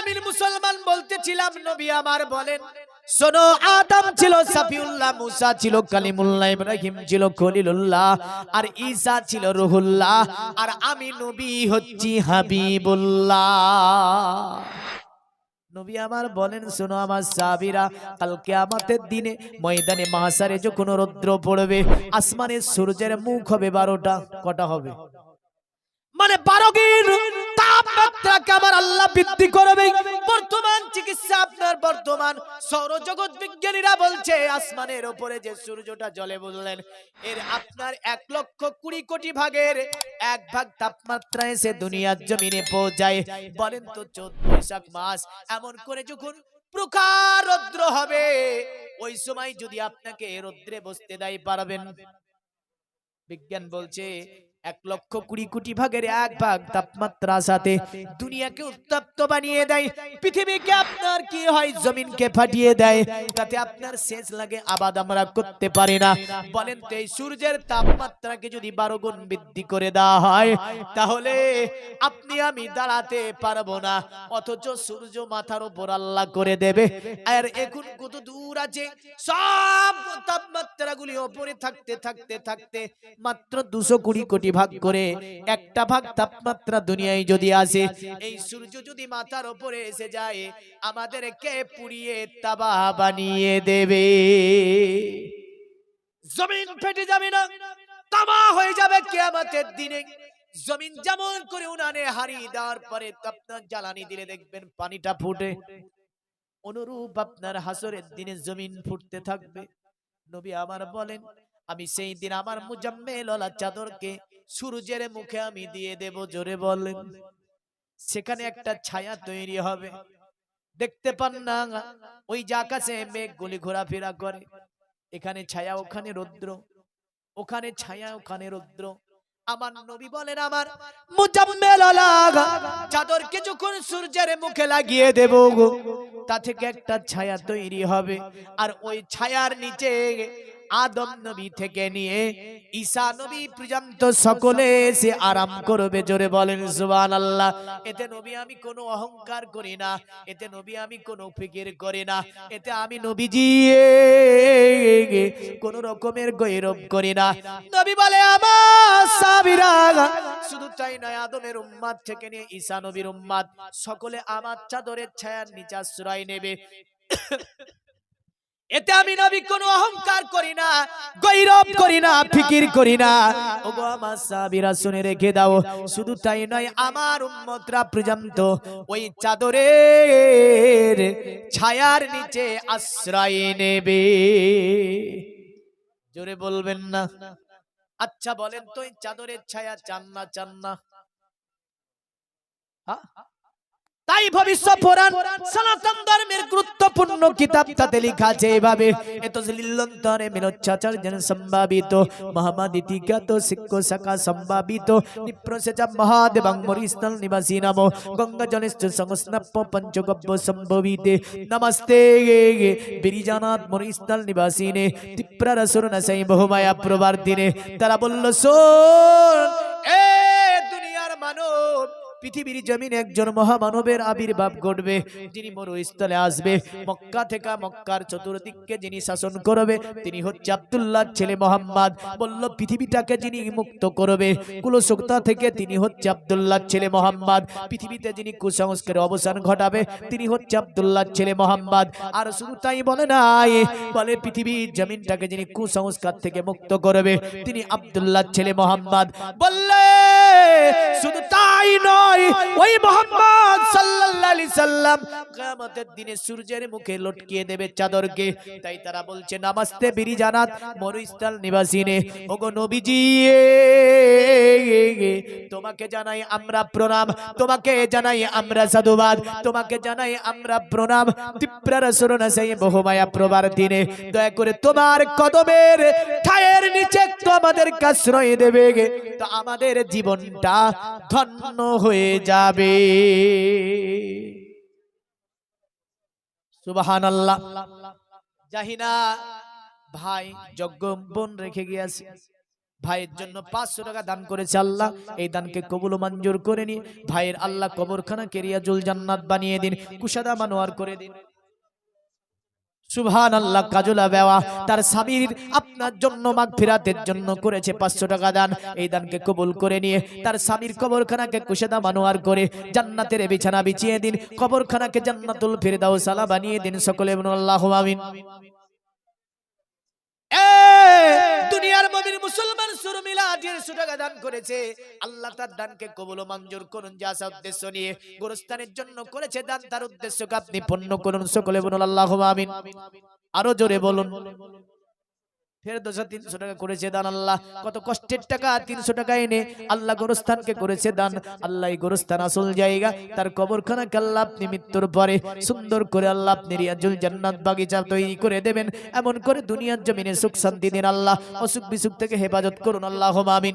জামিল মুসলমান বলতেছিলাম, নবী আমার বলেন, শোনো, আদম ছিল সাফিউল্লাহ, মুসা ছিল কালিমুল্লাহ, ইব্রাহিম ছিল খলিলুল্লাহ, আর ঈসা ছিল রুহুল্লাহ, আর আমি নবী হচ্ছি হাবিবুল্লাহ। নবী আমার বলেন, শোনো আমার সাবিরা কালকে আমাদের দিনে ময়দানে মাহাসারে যখন রৌদ্র পড়বে আসমানের সূর্যের মুখ হবে বারোটা, কটা হবে? মানে বারো গির তাপমাত্রাকে আমার আল্লাহ বৃদ্ধি করবে। বর্তমান চিকিৎসা আপনার বর্তমান। সৌরজগৎ বিজ্ঞানীরা বলছে, আসমানের যে সূর্যটা জ্বলে বললেন, এর আপনার এক লক্ষ কুড়ি কোটি ভাগের এক ভাগ তাপমাত্রা এসে দুনিয়ার জমিনে পৌঁছায়। বলেন তো চোদ্দ বৈশাখ মাস এমন করে যখন প্রকার রৌদ্র হবে, ওই সময় যদি আপনাকে রৌদ্রে বসতে দেয় পারবেন। বিজ্ঞান বলছে এক লক্ষ কুড়ি কোটি ভাগের এক ভাগ তাপমাত্রা সাথে দুনিয়াকে উত্তপ্ত বানিয়ে দেয়। পৃথিবীকে আপনার কি হয়? জমিনকে ফাটিয়ে দেয়। তাতে আপনার শেষ লাগে, আবাদ আমরা করতে পারি না। বলেন তো, এই সূর্যের তাপমাত্রাকে যদি বারো গুণ বৃদ্ধি করে দেওয়া হয়, তাহলে আপনি আমি দাঁড়াতে পারব না। অথচ সূর্য মাথার উপর আল্লাহ করে দেবে। আর এখন কত দূর আছে? সব তাপমাত্রাগুলি ওপরে থাকতে থাকতে থাকতে মাত্র দুশো কুড়ি কোটি ভাগ করে একটা ভাগ তাপমাত্রা দুনিয়ায় যদি আসে, এই সূর্য যদি মাথার ওপরে এসে যায়, আমাদেরকে পুড়িয়ে তাবা বানিয়ে দেবে। জমিন ফেটে যাবে না তামা হয়ে যাবে কেয়ামতের দিনে। জমিন যেমন করে উনানে হারিয়ে দেওয়ার পরে আপনার জ্বালানি দিলে দেখবেন পানিটা ফুটে। অনুরূপ আপনার হাসরের দিনে জমিন ফুটতে থাকবে। নবী আমার বলেন আমি সেই দিন আমার মুজাম্মেল চাদরকে সূর্যের মুখে আমি দিয়ে দেব জোরে বলেন সেখানে একটা ছায়া তৈরি হবে। দেখতে পান না ওই যে আকাশে মেঘ গুলি ঘোরাফেরা করে। এখানে ছায়া ওখানে রৌদ্র। ওখানে ছায়া ওখানে রৌদ্র। আমার নবী বলেন আমার মুজাম্মেল চাদরকে যখন সূর্যের মুখে লাগিয়ে দেব গো তা থেকে একটা ছায়া তৈরি হবে। আর ওই ছায়ার নিচে আদম নবী থেকে নিয়ে ঈসা নবী পর্যন্ত সকলে এসে আরাম করবে। জোরে বলেন সুবহান আল্লাহ এতে নবী আমি কোনো অহংকার করি না, এতে নবী আমি কোনো ফিকির করি না, এতে আমি নবীজি কোন রকমের গৈরব করি না। নবী বলে, আমার শুধু তাই নয়, আদমের উম্মাদ থেকে নিয়ে ঈসা নবীর উম্মাদ সকলে আমার চাদরের ছায়ার নিচে আশ্রয় নেবে। এতে আমি নবী কোনো অহংকার করি না, গৈরব করি না, ফিকির করি না। ওগো আমার সাহাবীরা, শুনে রেখে দাও, শুধু তাই নয়, আমার উম্মতরা পর্যন্ত ওই চাদরের ছায়ার নিচে আশ্রয় নেবে। জোরে বলবেন না? আচ্ছা বলেন তো, এই চাদরের ছায়া চান না চান না। হ্যাঁ? তাই ভবিষ্যৎ পুরাণ সনাতন ধর্মের গুরুত্বপূর্ণ কিতাব তাতে লেখা আছে এভাবে এত লিল্লন্তরে মিনোচ্ছাচার্যন সম্ভাবিত মহামাদিতিকাত শিক্ষ শাখা সম্ভাবিত, নিপ্রসেচা মহাদেবং মরিস্থল নিবাসী নম গঙ্গা জলেশ্চ সংস্নাপ্য পঞ্চগব্য সম্ভবিতে, নমস্তে, বিরিজানাথ মরিস্থল নিবাসীনে তীব্ররসুর নসাই বহুমায়া প্রবার্দিনে তারা বলল, শোন, এ দুনিয়ার মানব পৃথিবীর জমিন একজন মহামানবের আবির্ভাব ঘটবে, যিনি মরুস্থলে আসবে। মক্কা থেকে মক্কার চতুর্দিককে যিনি শাসন করবে, তিনি হচ্ছে আব্দুল্লাহ ছেলে মোহাম্মদ। বলল, পৃথিবীটাকে যিনি মুক্ত করবে, কুলসুক্তা থেকে তিনি হচ্ছে আব্দুল্লাহ ছেলে মোহাম্মদ। পৃথিবীতে যিনি কুসংস্কারের অবসান ঘটাবে, তিনি হচ্ছে আব্দুল্লাহ ছেলে মোহাম্মদ। আর শুধু তাই বলে নাই, বলে পৃথিবীর জমিনটাকে যিনি কুসংস্কার থেকে মুক্ত করবে, তিনি আব্দুল্লাহ ছেলে মোহাম্মদ। বললে শুধু তাই নয়, ওই মোহাম্মদ সাল্লাল্লাহু সাল্লাম কিয়ামতের দিনে সূর্যের মুখে লটকিয়ে দেবে চাদরকে। তাই তারা বলছে, নামাস্তে বিরি মরুস্থল নিবাসিনে। ওগো নবীজি, তোমাকে জানাই আমরা প্রণাম, তোমাকে জানাই আমরা সাধুবাদ, তোমাকে জানাই আমরা প্রণাম। তীব্র রসুরনা সেই বহুমায়া প্রবার দিনে। দয়া করে তোমার কদমের ঠায়ের নিচে আমাদের আশ্রয় দেবে। তো আমাদের জীবনটা ধন্য হয়ে যাবে। সুবাহান আল্লাহ জাহিনা ভাই যজ্ঞ বোন রেখে গিয়েছে। ভাইয়ের জন্য পাঁচশো টাকা দান করেছে আল্লাহ। এই দানকে কবুল মঞ্জুর করে নি ভাইয়ের আল্লাহ কবরখানা কেরিয়াজুল জান্নাত বানিয়ে দিন। কুশাদা মানোয়ার করে দিন। সুবহান আল্লাহ কাজুলা বেওয়া। তার স্বামীর আপনার জন্য মাগফিরাতের জন্য করেছে পাঁচশো টাকা দান। এই দানকে কবুল করে নিয়ে তার স্বামীর কবরখানাকে কুশেদা মানোয়ার করে জান্নাতের বিছানা বিছিয়ে দিন। কবরখানাকে জান্নাতুল ফিরদাও সালা বানিয়ে দিন সকলে আল্লাহ আমিন। দুনিয়ার মমিন মুসলমান সুরমিলা দেড়শো টাকা দান করেছে। আল্লাহ তার দানকে কবুল মঞ্জুর করুন, যা আসা উদ্দেশ্য নিয়ে। গোরস্থানের জন্য করেছে দান, তার উদ্দেশ্যকে আপনি পূর্ণ করুন। সকলে বলুন, আল্লাহ আমিন। আরও জোরে বলুন। ফের দশা তিনশো টাকা করেছে দান আল্লাহ। কত কষ্টের টাকা, তিনশো টাকা এনে আল্লাহ গোরস্থানকে করেছে দান। আল্লাহ গোরস্থান আসল জায়গা। তার কবরখানাকে আল্লাহ আপনি মৃত্যুর পরে সুন্দর করে আল্লাহ আপনি রিয়াজুল জান্নাত বাগিচা তৈরি করে দেবেন। এমন করে দুনিয়ার জমিনে সুখ শান্তি দিন আল্লাহ। অসুখ বিসুখ থেকে হেফাজত করুন আল্লাহ, আমিন।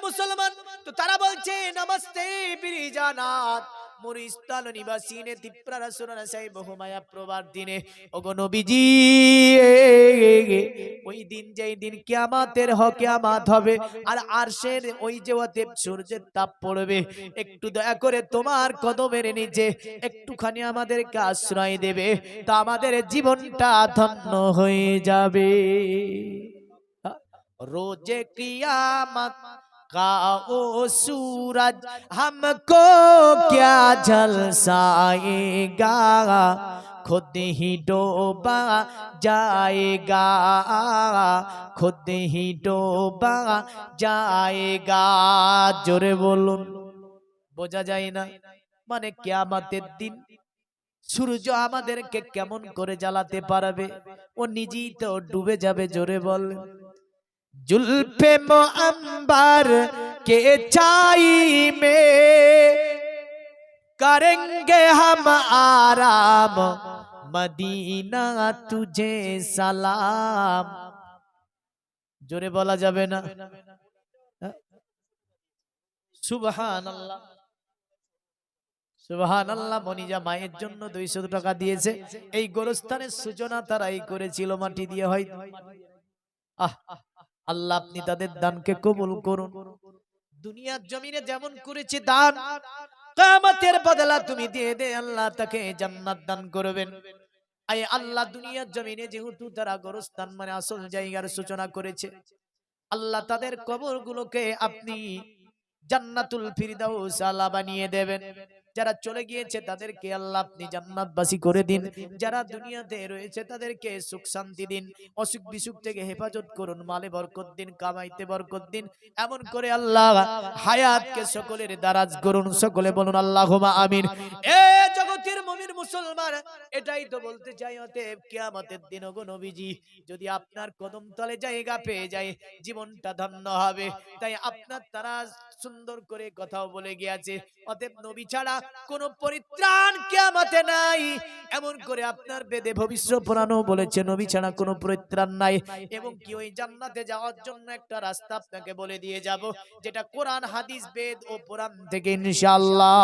মুসলমান। তো তারা বলছে, নমস্তে বিরিজানাথ সাই দিনে নবীজি, ওই দিন যেই দিন হবে, আর আরশের ওই যে সূর্যের তাপ পড়বে, একটু দয়া করে তোমার কদমের নিচে একটুখানি আমাদেরকে আশ্রয় দেবে, তা আমাদের জীবনটা ধন্য হয়ে যাবে। রোজে কিয়ামত ओ सूरज हमको क्या झलसाएगा खुद ही डोबा जाएगा खुद ही डोबा जाएगा জোরে বলুন বোঝা যায় না মানে কিয়ামতের দিন সূর্য আমাদেরকে কেমন করে জ্বালাতে পারবে ও নিজেই তো ডুবে যাবে জোরে বল জুলফে আম্বার কে চাই মে? করেঙ্গে হাম আরাম, মদিনা তুঝে সালাম। জোরে বলা যাবে না? সুবহান আল্লাহ মনিজা মায়ের জন্য দুইশো টাকা দিয়েছে। এই গোরস্থানের সূচনা তারাই করেছিল মাটি দিয়ে, হয়? আহ আল্লাহ আপনি তাদের দানকে কবুল করুন। দুনিয়ার জমিনে যেমন করেছে দান কামাতের বদলা তুমি দিয়ে দে আল্লাহ তাকে জান্নাত দান করবেন। আয় আল্লাহ দুনিয়ার জমিনে যেহেতু তারা গোরস্থান মানে আসল জায়গার সূচনা করেছে আল্লাহ তাদের কবরগুলোকে আপনি জান্নাতুল ফিরদাউস আলা বানিয়ে দেবেন। যারা চলে গিয়েছে, তাদেরকে আল্লাহ আপনি জান্নাতবাসী করে দিন। যারা দুনিয়াতে রয়েছে, তাদেরকে সুখ শান্তি দিন, অসুখ বিসুখ থেকে হেফাজত করুন, মালে বরকত দিন, কামাইতে বরকত দিন। এমন করে আল্লাহ হায়াতকে সকলের দারাজ করুন, সকলে বলুন আল্লাহুমা আমিন। এ জগতের মুমিন মুসলমান, এটাই তো বলতে চাই, অতএব কিয়ামতের দিন ওগো নবীজি, যদি আপনার কদম তলে জায়গা পেয়ে যায়, জীবনটা ধন্য হবে। তাই আপনার তারা সুন্দর করে কথাও বলে গিয়েছে। অতএব নবী ছাড়া কোনো পরিত্রাণ কিয়ামতে নাই। এমন করে আপনার বেদে ভবিষ্যৎ পুরানো বলেছে, নবী ছাড়া কোনো পরিত্রাণ নাই। এবং কি ওই জান্নাতে যাওয়ার জন্য একটা রাস্তা আপনাকে বলে দিয়ে যাব, যেটা কোরআন, হাদিস, বেদ ও পুরাণ থেকে ইনশাআল্লাহ।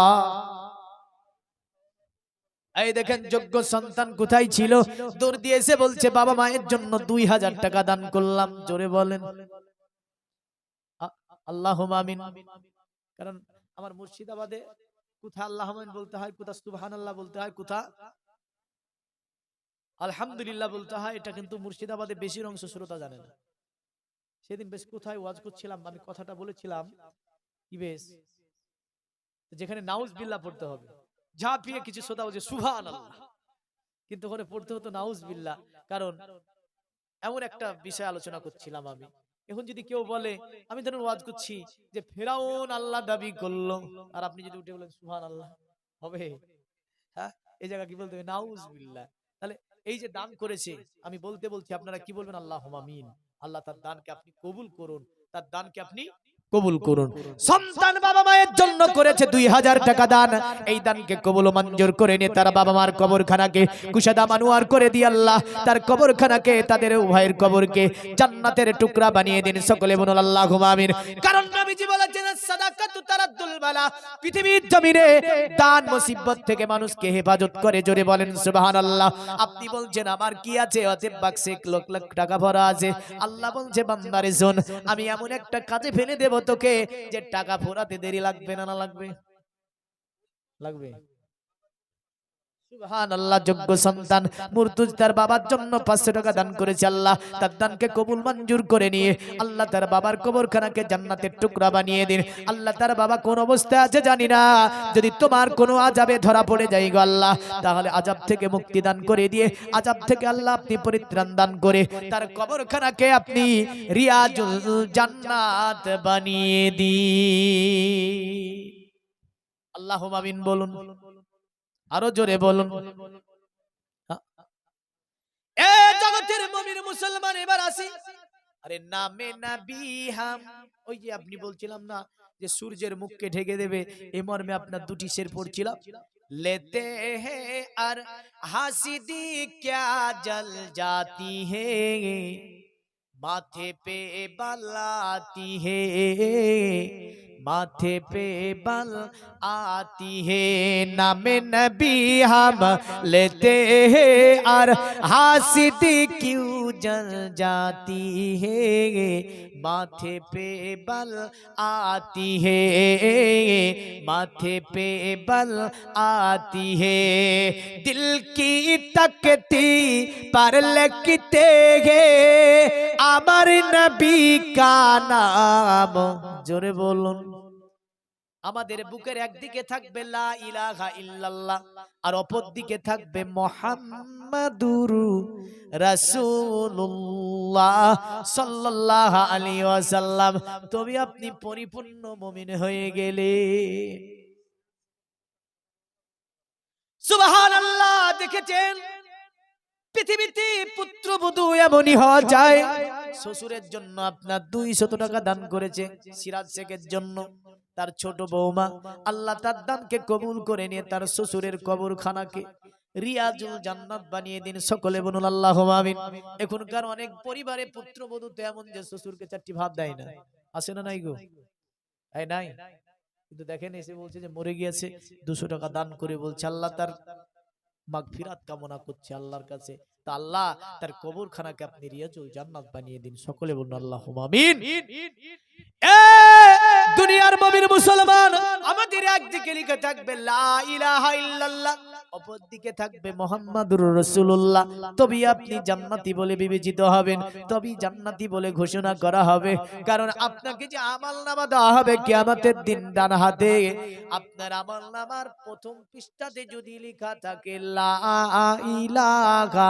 এই দেখেন, যোগ্য সন্তান কোথায় ছিল? দৌড় দিয়ে এসে বলছে, বাবা মায়ের জন্য দুই হাজার টাকা দান করলাম। জোরে বলেন। আল্লাহ আমিন। কারণ আমার মুর্শিদাবাদে কোথা আল্লাহ বলতে হয় কোথা সুবহান আল্লাহ বলতে হয় কোথা আলহামদুলিল্লাহ বলতে হয়, এটা কিন্তু মুর্শিদাবাদে বেশির অংশ শ্রোতা জানে না। সেদিন বেশ কোথায় ওয়াজ করছিলাম, আমি কথাটা বলেছিলাম, কি বেশ? যেখানে নাউজ বিল্লাহ পড়তে হবে। ঝাঁপিয়ে কিছু শ্রোতা বলছে সুবহান আল্লাহ কিন্তু ওখানে পড়তে হতো নাউজ বিল্লাহ। কারণ এমন একটা বিষয় আলোচনা করছিলাম আমি। এখন যদি কেউ বলে, আমি ধরুন ওয়াজ করছি যে ফেরাউন আল্লাহ দাবি করল। আর আপনি যদি উঠে বলেন সুহান আল্লাহ হবে। হ্যাঁ? এই জায়গা কি বলতে হবে? নাউজ বিল্লাহ তাহলে এই যে দান করেছে, আমি বলতে বলছি, আপনারা কি বলবেন? আল্লাহ আমিন। আল্লাহ তার দানকে আপনি কবুল করুন। তার দানকে আপনি কবুল করুন। সন্তান বাবা মায়ের জন্য করেছে দুই হাজার টাকা দান। এই দানকে কবুল মঞ্জুর করে নিয়ে তার বাবা মার কবরখানাকে কুশাদা মানুয়ার করে দিয়ে আল্লাহ তার কবরখানাকে তাদের উভয়ের কবরকে জান্নাতের টুকরা বানিয়ে দিন। সকলে বলুন আল্লাহ আমিন। কারণ নবীজি বলেছেন সাদাকাতু তারাদ্দুল বালা। পৃথিবীর জমিনে দান মুসিবত থেকে মানুষকে হেফাজত করে জোরে বলেন সুবহানাল্লাহ। আপনি বলছেন আমার কি আছে? অতএব বাক্সে লাখ লাখ টাকা ভরা আছে। আল্লাহ বলছে বান্দারে শোন আমি এমন একটা কাজে ফেলে দেব তোকে যে টাকা ফোরাতে দেরি লাগবে না না লাগবে? লাগবে। আল্লাহ তাহলে আজাব থেকে মুক্তি দান করে দিয়ে আজাব থেকে আল্লাহ আপনি পরিত্রাণ দান করে তার কবরখানাকে আপনি রিয়াজুল জান্নাত বানিয়ে দি আল্লাহ মামিন বলুন। আরো জোরে বলুন হ্যাঁ। এ জগতের মমিন মুসলমান এবার আসি আরে নামে নবী হাম ওই যে আপনি বলছিলাম না যে সূর্যের মুখকে ঢেকে দেবে এই মর্মে আপনার দুটি শের পড়ছিলাম लेते हैं और हंसी क्या जल जाती है माथे पे बलाती है माथे पे बल आती है नाम नबी हम लेते हैं और हासिद क्यों जल जाती है माथे पे बल आती है माथे पे बल आती है दिल की तकती पर लगते हैं अमर नबी का नाम जोरे बोलूं আমাদের বুকের একদিকে থাকবে লা ইলাহা ইল্লাল্লাহ আর অপর দিকে থাকবে মোহাম্মদুর রাসূলুল্লাহ সাল্লাল্লাহু আলাইহি ওয়াসাল্লাম। তবে আপনি পরিপূর্ণ মুমিন হয়ে গেলে। সুবহানাল্লাহ দেখেছেন? পৃথিবীতে পুত্রবধূ এমনই হওয়া যায়। শ্বশুরের জন্য আপনার দুই শত টাকা দান করেছে সিরাজ শেখের জন্য। তার ছোট বৌমা আল্লাহ তার দানকে কবুল করে নিয়ে তার শ্বশুরের কবরখানাকে রিয়াজুল জান্নাত বানিয়ে দিন সকলে বলুন আল্লাহ আমিন। এখনকার অনেক পরিবারে পুত্রবধূ তো এমন যে শ্বশুরকে চারটি ভাব দেয় না? আসে না নাই গো? এই নাই? কিন্তু দেখেন এসে বলছে যে মরে গিয়েছে দুশো টাকা দান করে বলছে আল্লাহ তার মাঘ ফিরাত কামনা করছে আল্লাহর কাছে। তা আল্লাহ তার কবরখানাকে আপনি রিয়াজুল জান্নাত বানিয়ে দিন। সকলে বলুন আল্লাহ আমিন। দুনিয়ার মুমিন মুসলমান। আমাদের একদিকে লিখে থাকবে অপর দিকে থাকবে মোহাম্মদুর রাসূলুল্লাহ তবেই আপনি জান্নাতি বলে বিবেচিত হবেন তবেই জান্নাতি বলে ঘোষণা করা হবে। কারণ আপনাকে যে আমল নামা দেওয়া হবে কিয়ামতের দিন ডান হাতে আপনার আমল নামার প্রথম পৃষ্ঠাতে যদি লেখা থাকে লা ইলাহা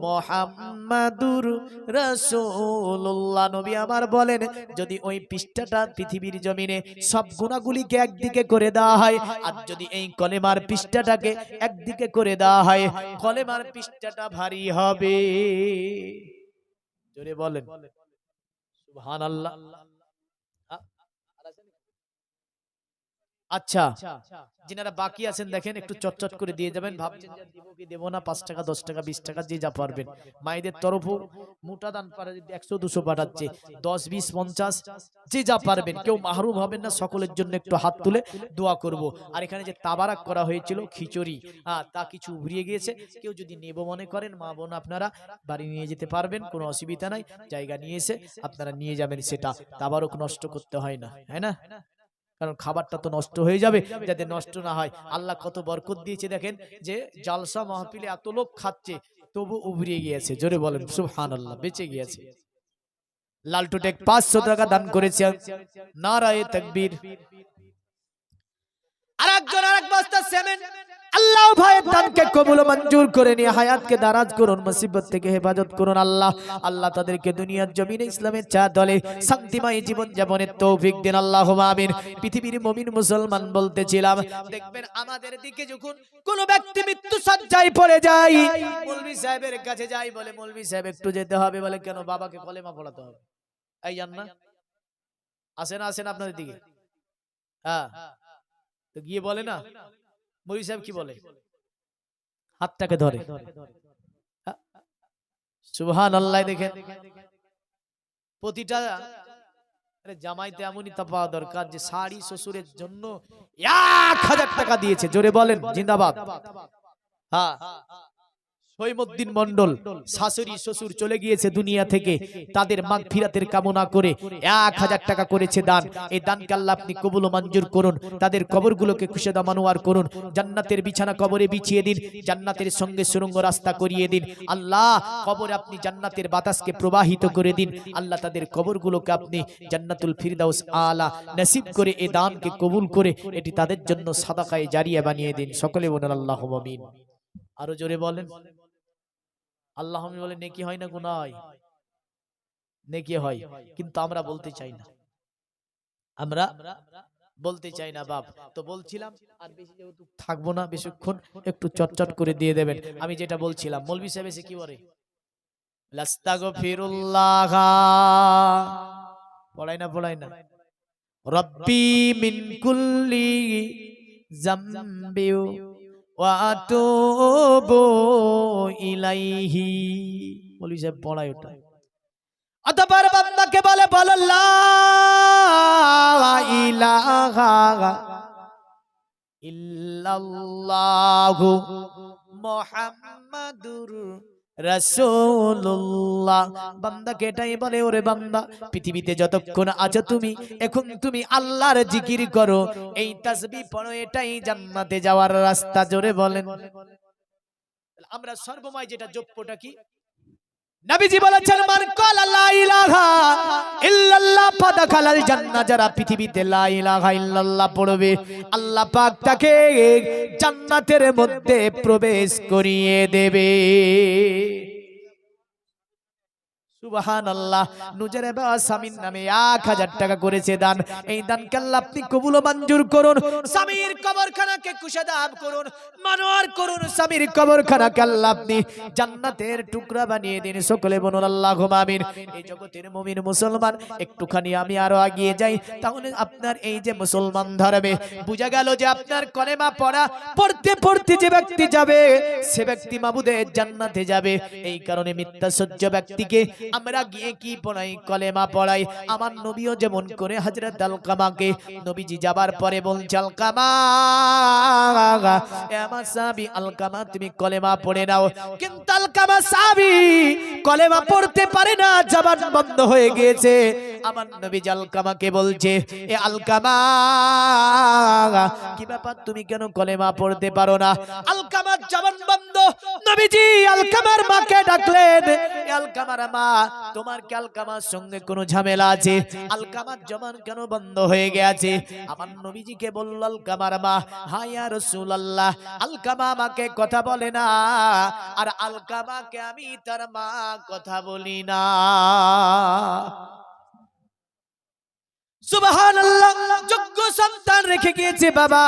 মোহাম্মদুর রসুল্লাহ নবী আমার বলেন, যদি ওই পৃষ্ঠাটা পৃথিবীর জমিনে সব গুণাগুলিকে একদিকে করে দেওয়া হয়, আর যদি এই কলেমার পৃষ্ঠাটাকে একদিকে করে দেওয়া হয়, কলেমার পৃষ্ঠাটা ভারী হবে। বলেন আ- আর আছে নাকি? আচ্ছা যিনারা বাকি আছেন দেখেন একটু চটচট করে দিয়ে যাবেন ভাবছেন দিব কি দেবো না পাঁচ টাকা দশ টাকা বিশ টাকা যে যা পারবেন। মায়েদের তরফও মোটা দান পারে যদি একশো দুশো পাঠাচ্ছে। দশ বিশ পঞ্চাশ যে যা পারবেন। কেউ মাহরুম হবেন না সকলের জন্য একটু হাত তুলে দোয়া করব। আর এখানে যে তাবারাক করা হয়েছিল খিচুড়ি হ্যাঁ তা কিছু উভরিয়ে গিয়েছে। কেউ যদি নেব মনে করেন মা বোন আপনারা বাড়ি নিয়ে যেতে পারবেন কোনো অসুবিধা নাই। জায়গা নিয়ে এসে আপনারা নিয়ে যাবেন সেটা। তাবারক নষ্ট করতে হয় না হ্যাঁ না? কারণ খাবারটা তো নষ্ট হয়ে যাবে যাতে নষ্ট না হয়। আল্লাহ কত বরকত দিয়েছে দেখেন যে জালসা মাহফিলে এত লোক খাচ্ছে, তবু উভরিয়ে গিয়েছে। জোরে বলেন সুহান আল্লাহ বেঁচে গিয়েছে। লালটু টেক পাঁচশো টাকা দান করেছে। নারায় তাকবীর। আর একজন আর বস্তা সেমেন্ট আল্লাহ ভাইয়ের দানকে কবুল মঞ্জুর করে নিয়ে হায়াতকে দারাজ করুন, মুসিবত থেকে হেফাজত করুন আল্লাহ। আল্লাহ তাদেরকে দুনিয়ার জমিনে ইসলামের চা দলে শান্তিময় জীবন যাপনের তৌফিক দিন আল্লাহ আমিন। পৃথিবীর মমিন মুসলমান বলতেছিলাম, দেখবেন আমাদের দিকে যখন কোন ব্যক্তি মৃত্যু সজ্জায় পড়ে যায়, মৌলভী সাহেবের কাছে যাই বলে, মৌলভী সাহেব একটু যেতে হবে বলে, কেন বাবাকে কলেমা পড়াতে হবে? এই জান না। আসেন আসেন আপনাদের দিকে। হ্যাঁ। তো গিয়ে বলে না? মরি সাহেব কি বলে? হাতটাকে ধরে। সুবহান আল্লাহ দেখেন। প্রতিটা জামাইতে এমনই তা পাওয়া দরকার যে শাড়ি শ্বশুরের জন্য এক হাজার টাকা দিয়েছে। জোরে বলেন জিন্দাবাদ। হ্যাঁ। সৈমুদ্দিন মন্ডল শাশুড়ি, শ্বশুর চলে গিয়েছে দুনিয়া থেকে। তাদের মাগ ফিরাতের কামনা করে এক হাজার টাকা করেছে দান। এই দানকে আল্লাহ আপনি কবুল মঞ্জুর করুন। তাদের কবরগুলোকে খুশেদা মানুয়ার করুন। জান্নাতের বিছানা কবরে বিছিয়ে দিন। জান্নাতের সঙ্গে সুরঙ্গ রাস্তা করিয়ে দিন। আল্লাহ কবরে আপনি জান্নাতের বাতাসকে প্রবাহিত করে দিন। আল্লাহ তাদের কবরগুলোকে আপনি জান্নাতুল ফিরদাউস আলা নসিব করে এ দানকে কবুল করে এটি তাদের জন্য সাদাকায়ে জারিয়া বানিয়ে দিন। সকলে বলেন আল্লাহ আমিন। আরও জোরে বলেন। আল্লাহ বলে, নেকি হয় না গুনাহ হয় নেকি হয়। কিন্তু আমরা বলতে চাই না। আমরা বলতে চাই না, বাপ। তো বলছিলাম, আর বেশি যেহেতু থাকব না, বেশিক্ষণ একটু চটচট করে দিয়ে দেবেন। আমি যেটা বলছিলাম মৌলবি সাহেব কি বলে? লাস্তাগফিরুল্লাহ। পড়াই না পড়াই না। রব্বি মিন কুল্লি জামবিউ। ওয়া আতুবু ইলাইহি মৌলবি সাহেব পড়াই ওটা অতঃপর বান্দাকে বলে, বলো, লা ইলাহা ইল্লাল্লাহু মুহাম্মাদুর রাসূলুল্লাহ। বান্দাকে এটাই বলে, ওরে বান্দা, পৃথিবীতে যতক্ষণ আছো তুমি, এখন তুমি আল্লাহর জিকির করো। এই তাসবিহ পড়ো, এটাই জান্নাতে যাওয়ার রাস্তা, জোরে বলেন। আমরা সর্বময় যেটা যোগ্যটা কি? নবীজি বলেছেন, মান কল লা ইলাহা ইল্লাল্লাহ, ফাদাখালাল জান্নাহ। যারা পৃথিবীতে লা ইলাহা ইল্লাল্লাহ পড়বে, আল্লাহ পাক তাকে জান্নাতের মধ্যে প্রবেশ করিয়ে দেবে। জান্নাতের টুকরা বানিয়ে দিন। সকলে আল্লাহ আমিন। এই জগতের মুমিন মুসলমান, একটুখানি আমি আরও এগিয়ে যাই, তাহলে আপনার এই যে মুসলমান ধরবে বোঝা গেল যে আপনার কলেমা পড়া, পড়তে পড়তে যে ব্যক্তি যাবে, সে ব্যক্তি মাবুদের জান্নাতে যাবে। এই কারণে মিথ্যা সহ্য ব্যক্তিকে আমরা গিয়ে কি পড়াই? কলেমা পড়াই। আমার নবীও যেমন করে হযরত আলকামাকে। নবীজি যাবার পরে বলছে, আলকামা। আমার সাহাবী, আলকামা, তুমি কলেমা পড়ে নাও। কিন্তু আলকামা সাহাবী কলেমা পড়তে পারে না, জবান বন্ধ হয়ে গিয়েছে। আমার নবী আলকামাকে বলছে, এ আলকামা, কি ব্যাপার? তুমি কেন কলেমা পড়তে পারো না? আলকামার জবান বন্ধ। নবীজি আলকামার মাকে ডাকলেন, এ আলকামার মা তোমার কি আলকামার সঙ্গে কোনো ঝামেলা আছে? আলকামার জবান কেন বন্ধ হয়ে গেছে? আমার নবীজিকে বলল, আলকামার মা, হায়া রাসূলুল্লাহ, আলকামা আমাকে কথা বলে না, আর আলকামাকে আমি তার মা কথা বলি না। যোগ্য সন্তান রেখে গিয়েছে বাবা।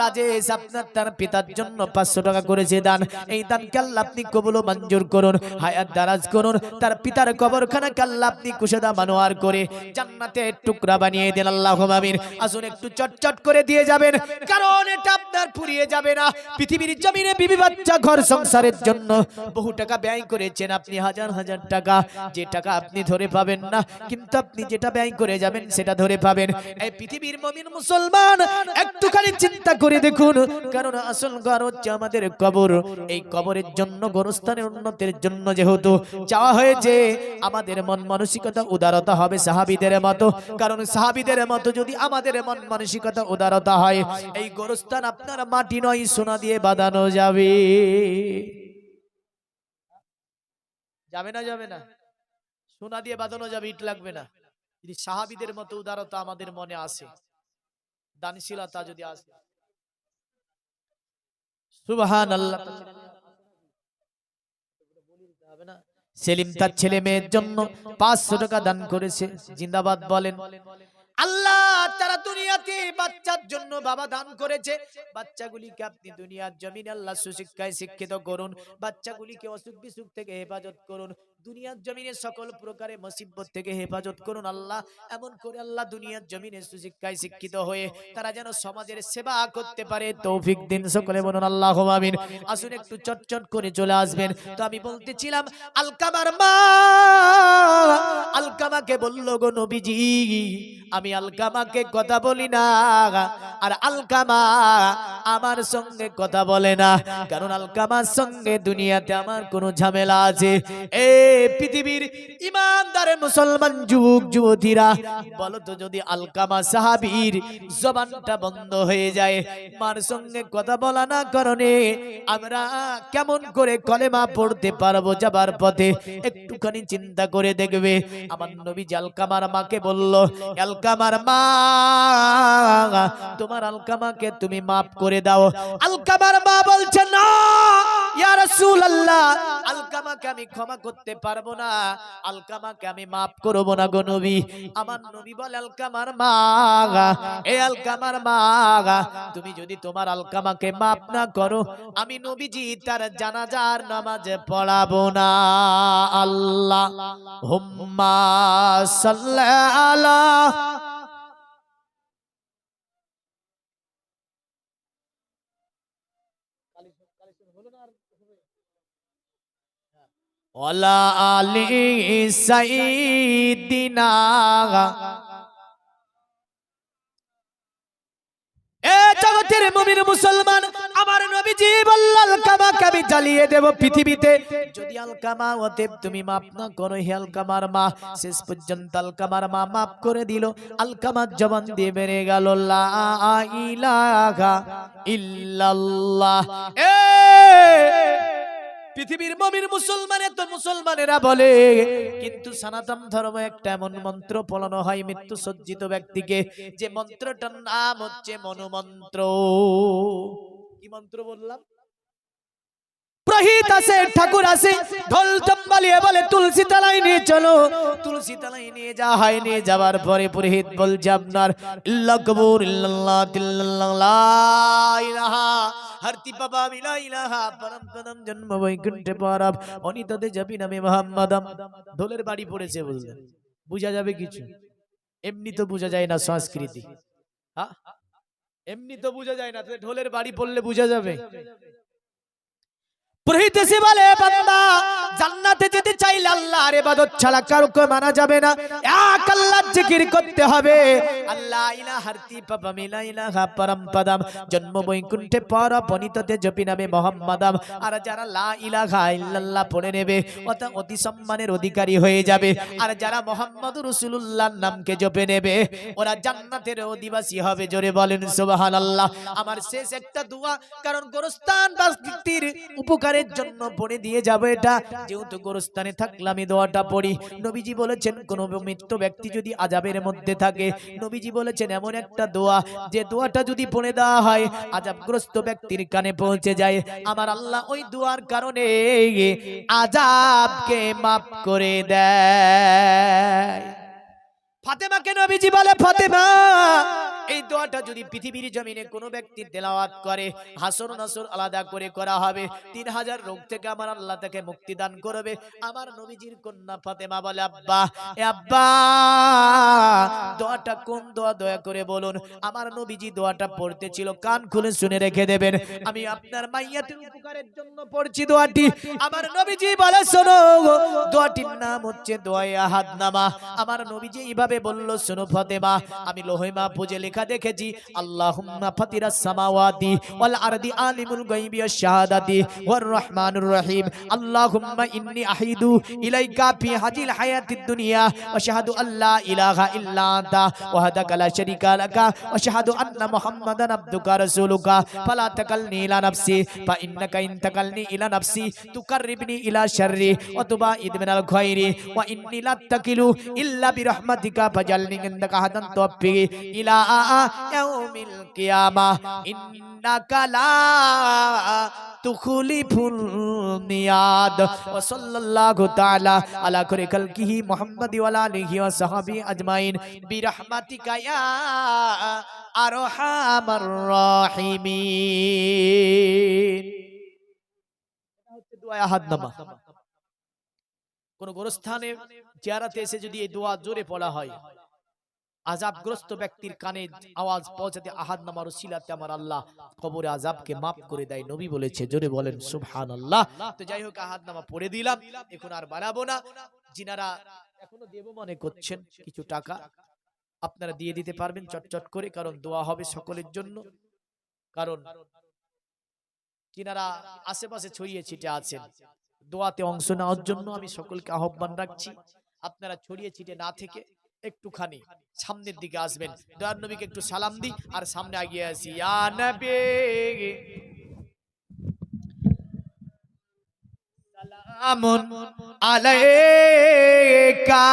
রাজেশ, আপনার তার পিতার জন্য পাঁচশো টাকা করেছে দান, এই দান কাল্লা আপনি কবুল মঞ্জুর করুন, হায়াত দারাজ করুন, তার পিতার কবরখানা কাল্লা আপনি কুশেদা মানোয়ার করে জান্নাতে টুকরা বানিয়ে দেন, আল্লাহ আমিন। আসুন একটু চটচট করে দিয়ে যাবেন, কারণ এটা আপনার ফুরিয়ে যাবে না। পৃথিবীর জমিনে বিবি বাচ্চা ঘর সংসারের জন্য বহু টাকা ব্যয় করেছেন আপনি, হাজার হাজার টাকা। যে টাকা আপনি ধরে পাবেন না, কিন্তু আপনি যেটা ব্যয় করে যাবেন সেটা ধরে পাবেন। এই পৃথিবীর মমিন মুসলমান, একটুখানি চিন্তা করে দেখুন। কারণ আসল ঘর হচ্ছে আমাদের কবর। এই কবরের জন্য গোরস্থানের উন্নতির জন্য যেহেতু চাওয়া হয়েছে, আমাদের মন মানসিকতা উদারতা হবে সাহাবিদের মতো। কারণ সাহাবিদের মতো যদি আমাদের মন মানসিকতা উদারতা হয়, এই গোরস্থান আপনার মাটি নয়, সোনা দিয়ে বাঁধানো যাবে। যাবে না যাবে না? সোনা দিয়ে বাঁধানো যাবে, ইট লাগবে না। যদি সাহাবিদের মতো উদারতা আমাদের মনে আসে দানশীলতা যদি আসে। সুবহান আল্লাহ সেলিম তার ছেলে মেয়ের জন্য পাঁচশো টাকা দান করেছে। জিন্দাবাদ বলেন। আল্লাহ তারা দুনিয়াতে বাচ্চার জন্য বাবা দান করেছে। বাচ্চাগুলিকে আপনি দুনিয়ার জমিনে আল্লাহ সুশিক্ষায় শিক্ষিত করুন। বাচ্চাগুলিকে অসুখ বিসুখ থেকে হেফাজত করুন। দুনিয়ার জমিনে সকল প্রকারে মুসিবত থেকে হেফাজত করুন আল্লাহ। এমন করে আল্লাহ দুনিয়ার জমিনে সুশিক্ষায় শিক্ষিত হয়ে তারা যেন সমাজের সেবা করতে পারে, তৌফিক দিন সকলে বলুন, আল্লাহ আমিন। আসুন একটু চটচট করে চলে আসবেন। তো আমি বলতেছিলাম, আলকামার মা, আলকামাকে বলল গো নবীজি, আমি আলকামাকে কথা বলি না। আর আলকামা আমার সঙ্গে কথা বলে না। কারণ আলকামার সঙ্গে দুনিয়াতে আমার কোনো ঝামেলা আছে। এ পৃথিবীর ইমানদারের মুসলমান যুবক, যুবতীরা বলো তো যদি আলকামা সাহাবীর জবানটা বন্ধ হয়ে যায়, মার সঙ্গে কথা বলা না কারণে আমরা কেমন করে কলেমা পড়তে পারব যাবার পথে? একটুখানি চিন্তা করে দেখবে, আমার নবী আলকামার মাকে বলল, আলকামার মা, তোমার আলকামাকে তুমি মাফ করে দাও। আলকামার মা বলছে, না, ইয়া রাসূলুল্লাহ, আলকামাকে আমি ক্ষমা করতে পারব না। আলকামাকে আমি করব না গো নবী। আমার নবী বলে, আলকামার মা এ আলকামার মা তুমি যদি তোমার আলকামাকে না করো, আমি নবীজি তার জানাজার নামাজে পড়াবো না। আল্লাহ হুম্মা সাল্লাল্লাহ ওলা আলী সাইদিনা। এ জগতের মুমিন মুসলমান, আমার নবীজি বলল আলকামাকে আমি জ্বালিয়ে দেব পৃথিবীতে। যদি আলকামা অতএব তুমি মাফ না করো হে আলকামার মা। শেষ পর্যন্ত আলকামার মা মাফ করে দিল। আলকামার জবান দিয়ে বেড়ে গেল, লা ইলাহা ইল্লাল্লাহ। পৃথিবীর মমির মুসলমানে তো মুসলমানেরা বলে, কিন্তু সনাতন ধর্ম একটা এমন মন্ত্র পলানো হয় মৃত্যু সজ্জিত ব্যক্তিকে, যে মন্ত্রটার নাম হচ্ছে মনোমন্ত্র। কি মন্ত্র বললাম? প্রহিত আছে ঠাকুর আছে ঢোল তম্বালিয়ে বলে তুলসী তালাই নিয়ে চলো। তুলসী তালাই নিয়ে যা হয় নিয়ে যাওয়ার পরে পুরোহিত বলছে আপনার ইল্লা কবুর ইল্লাল্লাহ তিল্লাল্লাহ লা ইলাহা হরতি বাবা মিলা ইলাহা পরম পদম জন্ম বৈকুণ্ঠে পরব অনিততে যাবি নামে মোহাম্মদম। ঢোলের বাড়ি পড়েছে বুঝা যাবে কিছু? এমনি তো বোঝা যায় না সংস্কৃতি। হ্যাঁ? এমনি তো বোঝা যায় না ঢোলের বাড়ি পড়লে বোঝা যাবে। বলে, বান্দা, জান্নাতে যেতে চাইলে আল্লাহর ইবাদত ছাড়া মানা যাবে না। এক আল্লাহর জিকির করতে হবে। আল্লাহ জন্ম বৈকুণ্ঠে পর জপি নামে আর যারা লা ইল্লাল্লাহ পড়ে নেবে, অত সম্মানের অধিকারী হয়ে যাবে। আর যারা মোহাম্মদ রসুলুল্লাহর নামকে জপে নেবে, ওরা জান্নাতের অধিবাসী হবে। জোরে বলেন, সুবহানাল্লাহ। আমার শেষ একটা দোয়া, কারণ গোরস্থান ব্যক্তির উপকারের জন্য পড়ে দিয়ে যাব এটা। যেহেতু গোরস্থানে থাকলে আমি দোয়াটা পড়ি। নবীজি বলেছেন, কোন মৃত ব্যক্তি যদি আজাবের মধ্যে থাকে, নবীজি বলেছেন, এমন একটা দোয়া, যে দোয়াটা যদি পড়ে দেওয়া হয় আজাবগ্রস্ত ব্যক্তির কানে পৌঁছে যায়। আমার আল্লাহ ওই দোয়ার কারণে আজাবকে মাফ করে দেয়। ফাতেমাকে নবীজি বলে, ফাতেমা এই দোয়াটা যদি পৃথিবীর জমিনে কোনো ব্যক্তি তেলাওয়াত করে, হাসর নাসর আলাদা করে করা হবে। তিন হাজার রোগ থেকে আমার আল্লাহ তাকে মুক্তি দান করবে। আমার নবীজির কন্যা ফাতেমা বলে, আব্বা আব্বা, দোয়াটা কোন দোয়া? দয়া করে বলুন, আমার নবীজি দোয়াটা পড়তে ছিল, কান খুলে শুনে রেখে দেবেন। আমি আপনার মাইয়াতের উপকারের জন্য পড়ছি দোয়াটি। আমার নবীজি বলে, শোনো দোয়াটির নাম হচ্ছে দোয়ায়ে আহাদ নামা আমার নবীজি এইভাবে বলল, শোনো ফাতেমা, আমি লোহেমা পুজে লেখা দেখেছি, আল্লাহুম্মা ফাতিরাস সামাওয়াতি ওয়াল আরদি আলিমুল গায়বি ওয়াশ শাহাদাতি ওয়ার রহমানুর রহিম। আল্লাহুম্মা ইন্নী আহিদু ইলাইকা ফি হাজিল হায়াতিদ দুনিয়া ওয়া শাহাদু আল্লা ইলাহা ইল্লা আনতা ওয়াহদাকা লা শারীকা লাকা ওয়া শাহাদু আন্না মুহাম্মাদান আবদুকা রাসূলুকা। ফালা তাকালনি ইলা নাফসি ফা ইন্নাকা ইন তাকালনি ইলা নাফসি তুকাররিবনি ইলা শাররি ওয়া তুবাইদ মিনাল খায়রি ওয়া ইন্নী লা তাকিলু ইল্লা বিরহমাতিকা। ফাজালনি ইনদাকা হাদান তুফি ইলা ইয়াউমিল কিয়ামা, ইন্নাকা লা তুখলিফুল মিয়াদ। ওয়া সাল্লাল্লাহু তাআলা আলা খায়রি খালকিহি মুহাম্মাদি ওয়া আলা আলিহি ওয়া সাহবি আজমাইন। বিরহমাতিকা ইয়া আরহামার রাহিমিন। দোয়া আহাদনামা। কোন গোরস্থানে জিয়ারাতে এসে যদি এই দোয়া জোরে পড়া হয় আজাবগ্রস্ত ব্যক্তির কানে আওয়াজ পৌঁছাতে আহাদ নামার উসিলাতে আমার আল্লাহ কবরে আজাবকে মাফ করে দেয় নবী বলেছে। জোরে বলেন সুবহান আল্লাহ তো যাই হোক আহাদ নামা পড়ে দিলাম। এখন আর বাড়াবো না। যিনারা এখনও দেব মনে করছেন কিছু টাকা আপনারা দিয়ে দিতে পারবেন চটচট করে কারণ দোয়া হবে সকলের জন্য। কারণ যিনারা আশেপাশে ছড়িয়ে ছিটে আছেন। দোয়াতে অংশ নেওয়ার জন্য আমি সকলকে আহ্বান রাখছি। আপনারা ছড়িয়ে ছিটে না থেকে একটুখানি সামনের দিকে আসবেন। দয়ার নবীকে একটু সালাম দিই আর সামনে আগিয়ে আসি। সালামুন আলাইকা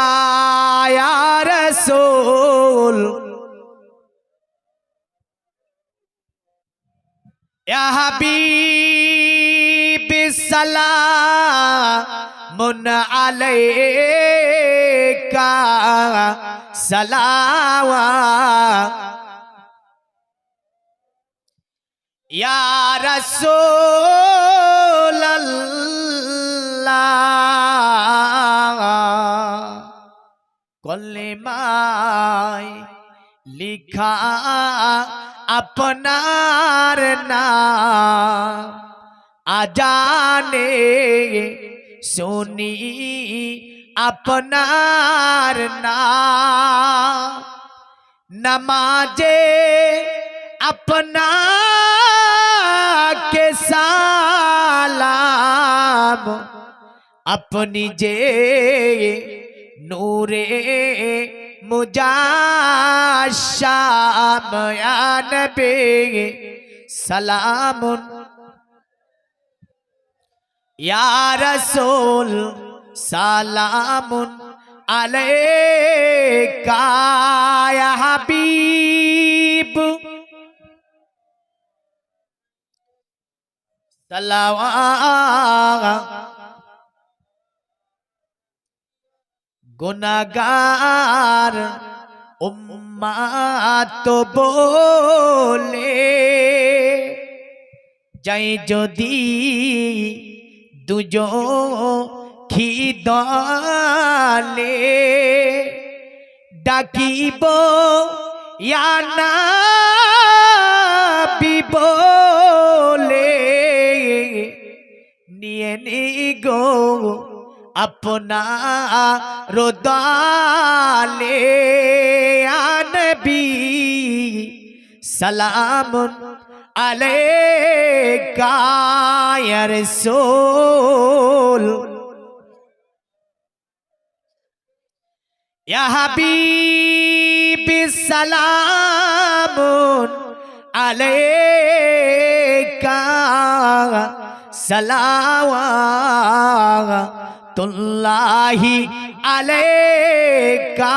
ইয়া রাসূল। ইয়া হাবিব সালামুন আলাইকা সালাওয়া। ইয়া রাসূলুল্লাহ কলেমায় লিখা আপনার নাম আজানে শুনি আপনার নাম নমাজে अपना के सालाम अपनी जे नूरे मुजाशाम या नबी सलामुन يا رسول سلام عليك يا حبيب صلوات গুনাগার উম্মাত বলে যাই যদি দুজো খিদলে ডাকিব বিবলে। নিয়ে নি গো আপনা রোদালে। আনবি সালাম আলাইকা ইয়া রাসূল। ইয়া হাবিবি সালামুন আলাইকা সালাওয়াতুল্লাহি আলাইকা।